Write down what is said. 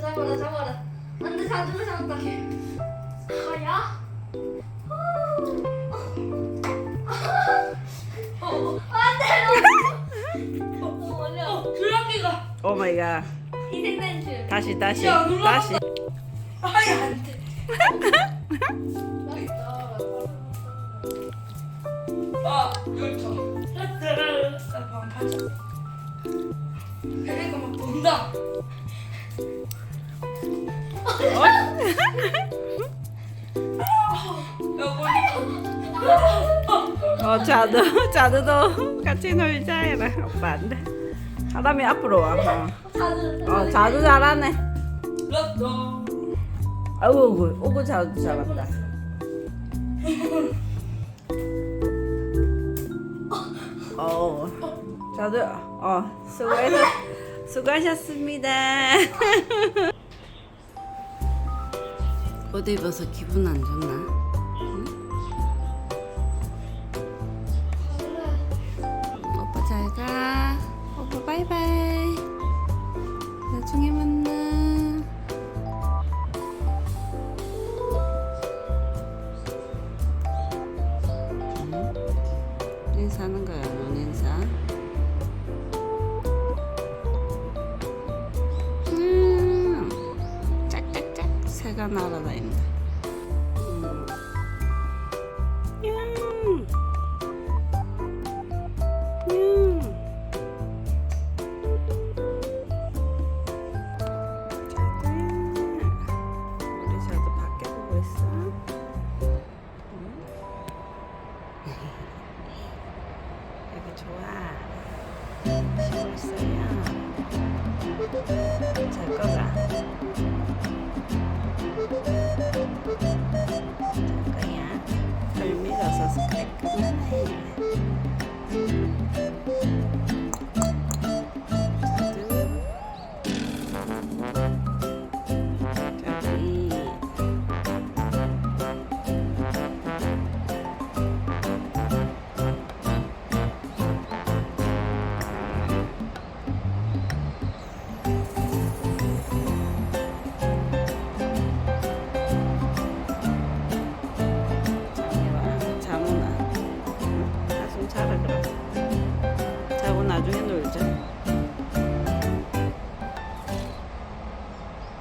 잡아라 잡아라. 안돼 잡았다. 오 마이 갓. 줄. 다시 다시 야. 다시. 아예 안돼. 아 열정 막어 자두 자두도 같이 놀자 해라. 오빠 안 돼. 사람이 앞으로 와. 어, 자두 어 자두 잘하네. 렛도 아이고 오구 오구 자두 잘한다. 자두 어 수고해서 수고하셨습니다. 옷 입어서 기분 안 좋나? 오 새가 날아다닌다. 좋아. 쉬고 있어요. Thank you. Senado Renan.